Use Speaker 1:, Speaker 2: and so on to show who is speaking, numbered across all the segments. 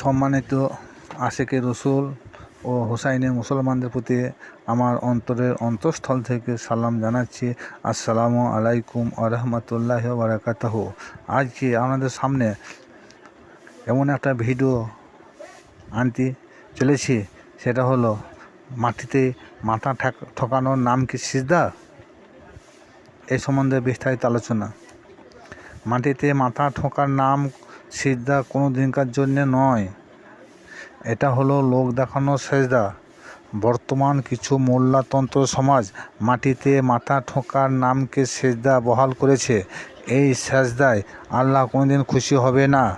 Speaker 1: সম্মানিত আশেকে রসুল ও হোসাইনে মুসলমানদের প্রতি আমার অন্তরের অন্তঃস্থল থেকে সালাম জানাচ্ছি। আসসালামু আলাইকুম আরহামতুল্লাহ বারাকাতাহ। আজকে আমাদের সামনে এমন একটা ভিডিও আনতে চলেছি, সেটা হলো মাটিতে মাথা ঠাক- ঠকানোর নাম কি সিজদা? এই সম্বন্ধে বিস্তারিত আলোচনা। মাটিতে মাথা ঠোকার নাম সিজদা কোনো দিনকার জন্যে নয়। এটা হলো লোক দেখানো সেজদা। বর্তমান কিছু মোল্লাতন্ত্র সমাজ মাটিতে মাথা ঠোকার নামকে সেজদা বহাল করেছে। এই সেজদায় আল্লাহ কোনোদিন খুশি হবে না।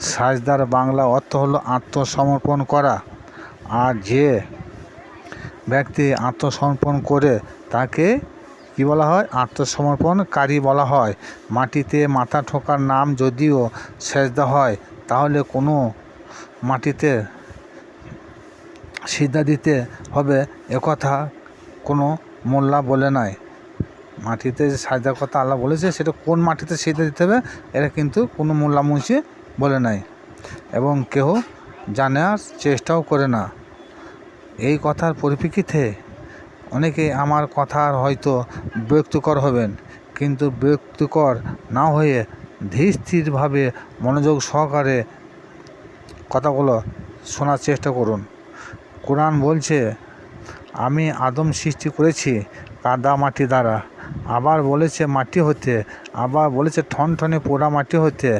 Speaker 1: সাজদার বাংলা অর্থ হলো আত্মসমর্পণ করা। আর যে ব্যক্তি আত্মসমর্পণ করে তাকে কি বলা হয়? আত্মসমর্পণকারী বলা হয়। মাটিতে মাথা ঠোকার নাম যদিও সেজদা হয়, তাহলে কোনো মাটিতে সিদ্ধা দিতে হবে একথা কোনো মোল্লা বলে নাই। মাটিতে যে সাজদার কথা আল্লাহ বলেছে, সেটা কোন মাটিতে সিদ্ধা দিতে হবে, এটা কিন্তু কোনো মোল্লা মুন্সি বলে নাই এবং কেউ জানার চেষ্টাও করে না। এই কথার পরিপ্রেক্ষিতে অনেকে আমার কথার হয়তো বিরক্তিকর হবেন, কিন্তু বিরক্তিকর না হয়ে ধীর স্থিরভাবে মনোযোগ সহকারে কথাগুলো শোনার চেষ্টা করুন। কোরআন বলছে, আমি আদম সৃষ্টি করেছি কাদা মাটি দ্বারা। আবার বলেছে মাটি হতে, আবার বলেছে ঠনঠনে পোড়া মাটি হতে।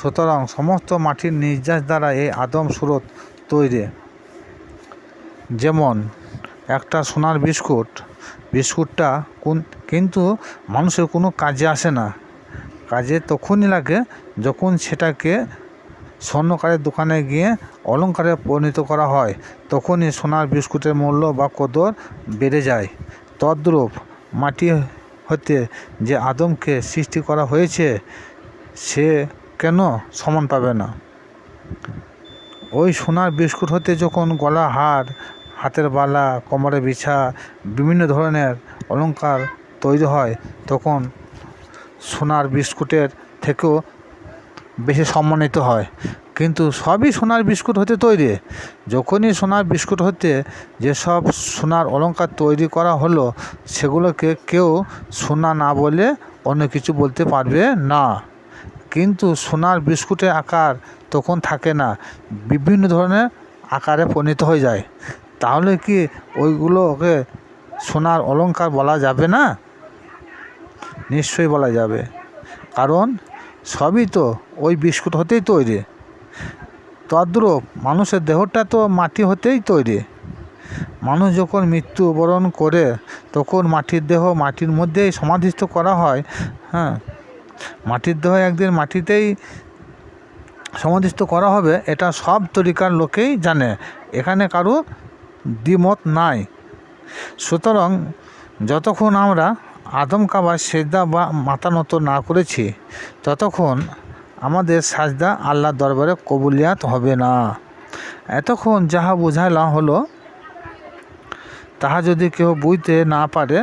Speaker 1: সুতরাং সমস্ত মাটির নির্যাস দ্বারা এই আদম সুরত তৈরি। যেমন একটা সোনার বিস্কুট। বিস্কুটটা কোন কিন্তু মানুষের কোনো কাজে আসে না। কাজে তখনই লাগে যখন সেটাকে স্বর্ণকারের দোকানে গিয়ে অলংকারে পরিণত করা হয়, তখনই সোনার বিস্কুটের মূল্য বা কদর বেড়ে যায়। তদ্রূপ মাটি হতে যে আদমকে সৃষ্টি করা হয়েছে, সে কেন সমান পাবে না? ওই সোনার বিস্কুট হতে যখন গলা হার হাতের বালা কোমরে বিছা, বিভিন্ন ধরনের অলংকার তৈরি হয়, তখন সোনার বিস্কুটের থেকেও বেশি সম্মানিত হয়। কিন্তু সবই সোনার বিস্কুট হতে তৈরি। যখনই সোনার বিস্কুট হতে যেসব সোনার অলংকার তৈরি করা হলো, সেগুলোকে কেউ সোনা না বলে অন্য কিছু বলতে পারবে না। কিন্তু সোনার বিস্কুটের আকার তখন থাকে না, বিভিন্ন ধরনের আকারে পরিণত হয়ে যায়। তাহলে কি ওইগুলোকে সোনার অলংকার বলা যাবে না? নিশ্চয়ই বলা যাবে। কারণ সবই তো ওই বিস্কুট হতেই তৈরি। তদ্রূপ মানুষের দেহটা তো মাটি হতেই তৈরি। মানুষ যখন মৃত্যুবরণ করে, তখন মাটির দেহ মাটির মধ্যেই সমাধিস্থ করা হয়। হ্যাঁ মাটির দেহ একদিন মাটিতেই সমাধিস্থ করা হবে, এটা সব তরিকার লোকেই জানে। এখানে কারও দ্বিমত নাই। সুতরাং যতক্ষণ আমরা আদম কাবা সেজদা বা মাথা নত না করেছি, ততক্ষণ আমাদের সাজদা আল্লাহর দরবারে কবুলিয়াত হবে না। এতক্ষণ যাহা বোঝাইলাম হলো, তাহা যদি কেউ বুঝতে না পারে,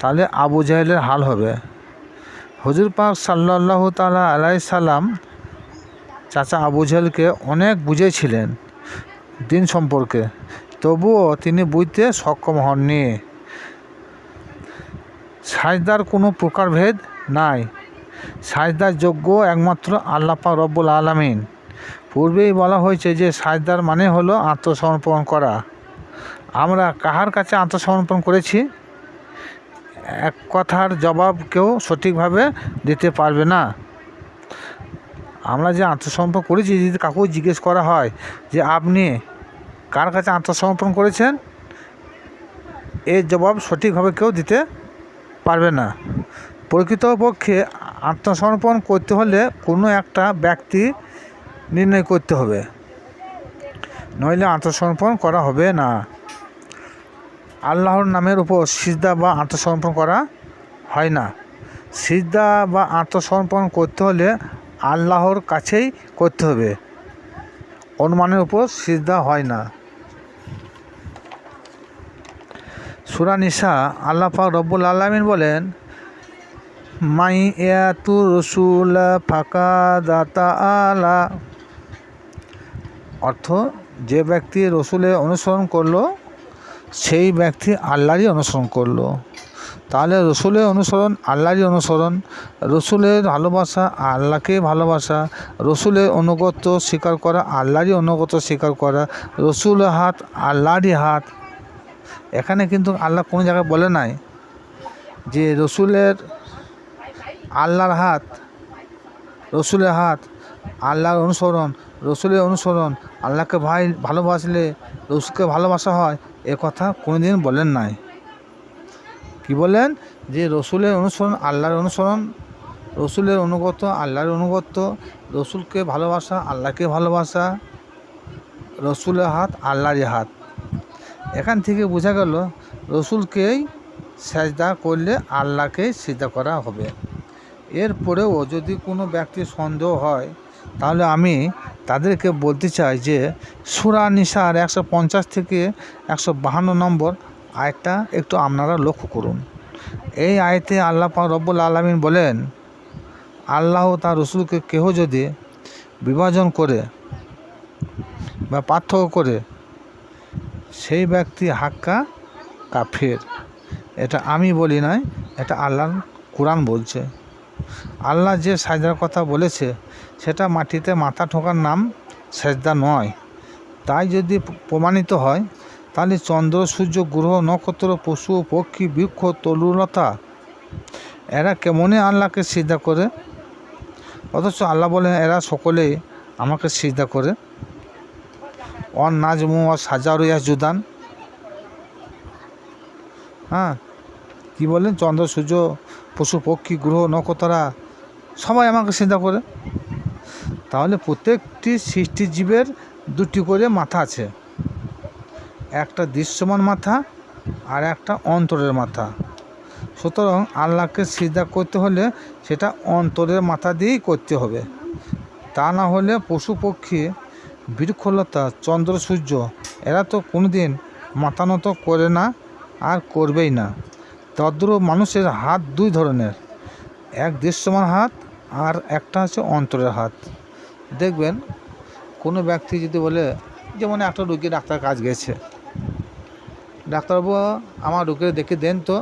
Speaker 1: তাহলে আবু জাহেলের হাল হবে। হজুর পাক সাল্লাহ তালা আলাই সাল্লাম চাচা আবু জাহেলকে অনেক বুঝেছিলেন। দিন সম্পর্কে। তবুও তিনি বুঝতে সক্ষম হননি। সাজদার কোনো প্রকারভেদ নাই। সাজদার যোগ্য একমাত্র আল্লাহ পাক রব্বুল আলমিন। পূর্বেই বলা হয়েছে যে সাজদার মানে হলো আত্মসমর্পণ করা। আমরা কাহার কাছে আত্মসমর্পণ করেছি? এক কথার জবাব কেউ সঠিকভাবে দিতে পারবে না। আমরা যে আত্মসমর্পণ করেছি যদি কাউকে জিজ্ঞেস করা হয় যে, আপনি কার কাছে আত্মসমর্পণ করেছেন? এর জবাব সঠিকভাবে কেউ দিতে পারবে না। প্রকৃতপক্ষে আত্মসমর্পণ করতে হলে কোনো একটা ব্যক্তি নির্ণয় করতে হবে। নইলে আত্মসমর্পণ করা হবে না। আল্লাহর নামের উপর সিজদা বা আত্মসমর্পণ করা হয় না। সিজদা বা আত্মসমর্পণ করতে হলে আল্লাহর কাছেই করতে হবে। অনুমানের উপর সিজদা হয় না। সুরা নিসা আল্লাহ রব্বুল আলমিন বলেন, মাই ইয়াতু রসুল ফাঁকা দাতা আলা। অর্থ, যে ব্যক্তি রসুলের অনুসরণ করল, সেই ব্যক্তি আল্লাহরই অনুসরণ করল। তাহলে রসুলের অনুসরণ আল্লাহরই অনুসরণ। রসুলের ভালোবাসা আল্লাহকে ভালোবাসা। রসুলের অনুগত স্বীকার করা আল্লাহরই অনুগত স্বীকার করা। রসুলের হাত আল্লাহরই হাত। এখানে কিন্তু আল্লাহ কোনো জায়গায় বলে নাই যে রসুলের আল্লাহর হাত, রসুলের হাত, আল্লাহর অনুসরণ, রসুলের অনুসরণ, আল্লাহকে ভাই, ভালোবাসলে রসুলকে ভালোবাসা হয়, এ কথা কোনোদিন বলেন নাই। কি বলেন? যে রসুলের অনুসরণ আল্লাহর অনুসরণ, রসুলের অনুগত আল্লাহর অনুগত, রসুলকে ভালোবাসা আল্লাহকে ভালোবাসা, রসুলের হাত আল্লাহরই হাত। এখান থেকে বোঝা গেল রসুলকেই সেজদা করলে আল্লাহকেই সিজদা করা হবে। এরপরেও যদি কোনো ব্যক্তি সন্দেহ হয়, তাহলে আমি তাদেরকে বলতে চাই যে সুরা নিসার একশো পঞ্চাশ থেকে একশো বাহান্ন নম্বর আয়টা একটু আপনারা লক্ষ্য করুন। এই আয়তে আল্লাহ রব্বুল আলমিন বলেন, আল্লাহ তার রসুলকে কেহ যদি বিভাজন করে বা পার্থক্য করে সেই ব্যক্তি হাক্কা কাফের। এটা আমি বলি নাই এটা আল্লাহ কোরআন বলছে। আল্লাহ যে সাজদার কথা বলেছে, সেটা মাটিতে মাথা ঠোকার নাম সেজদা নয়। তাই যদি প্রমাণিত হয়, তাহলে চন্দ্র, সূর্য, গ্রহ, নক্ষত্র, পশু, পক্ষী, বৃক্ষ তরুলতা এরা কেমনে আল্লাহকে সিদ্ধা করে? অথচ আল্লাহ বলেন, এরা সকলেই আমাকে সিদ্ধা করে। অন নাজমু ও সাজারু জুদান। হ্যাঁ কী বলেন চন্দ্র, সূর্য, পশু, পক্ষী, গ্রহ, নক্ষত্ররা, সবাই আমাকে চিন্তা করে। তাহলে প্রত্যেকটি সৃষ্টি জীবের দুটি করে মাথা আছে। একটা দৃশ্যমান মাথা আর একটা অন্তরের মাথা। সুতরাং আল্লাহকে সিদ্ধা করতে হলে সেটা অন্তরের মাথা দিয়েই করতে হবে। তা না হলে পশু, পক্ষী বৃক্ষলতা চন্দ্র, সূর্য, এরা তো কোনো দিন মাথা নত করে না আর করবেই না। তদ্রূপ মানুষের হাত দুই ধরনের, এক দৃশ্যমান হাত আর একটা হচ্ছে অন্তরের হাত। দেখবেন, কোনো ব্যক্তি যদি বলে, যেমন একটা রুগী ডাক্তার কাজ গেছে। ডাক্তারবাবু, আমার রুগীটা দেখে দেন তো।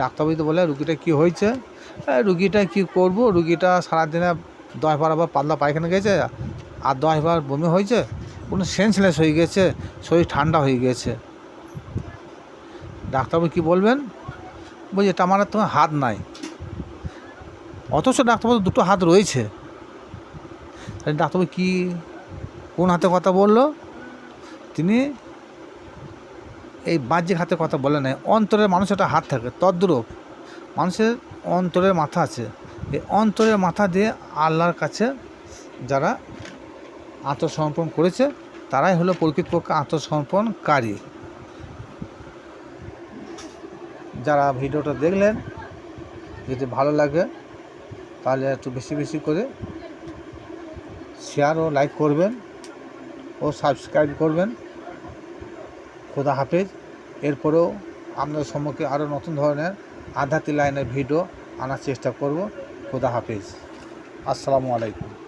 Speaker 1: ডাক্তারবাবু তো বলে, রুগীটা কী হয়েছে? রুগীটা কী করব? রুগীটা সারাদিনে দশবার আবার পাতলা পায়খানা গেছে। আর দশবার বমি হয়েছে, কোনো সেন্সলেস হয়ে গেছে, শরীর ঠান্ডা হয়ে গেছে। ডাক্তারবাবু কী বলবেন? বলছি, এটা আমার তোমার হাত নাই। অথচ ডাক্তারবাবু দুটো হাত রয়েছে। তাহলে ডাক্তারবাবু কী, কোন হাতে কথা বলল? তিনি এই বাহ্যিক হাতে কথা বলে নাই। অন্তরের মানুষের একটা হাত থাকে, তদ্রূপ। মানুষের অন্তরের মাথা আছে। এই অন্তরের মাথা দিয়ে আল্লাহর কাছে যারা আত্মসমর্পণ করেছে, তারাই হলো প্রকৃতপক্ষে আত্মসমর্পণকারী। যারা ভিডিওটা দেখলেন, যদি ভালো লাগে, তাহলে একটু বেশি বেশি করে শেয়ার ও লাইক করবেন ও সাবস্ক্রাইব করবেন। খোদা হাফেজ। এরপরেও আপনাদের সম্মুখে আরও নতুন ধরনের আধ্যাত্মিক লাইনের ভিডিও আনার চেষ্টা করব। খোদা হাফেজ। আসসালামু আলাইকুম।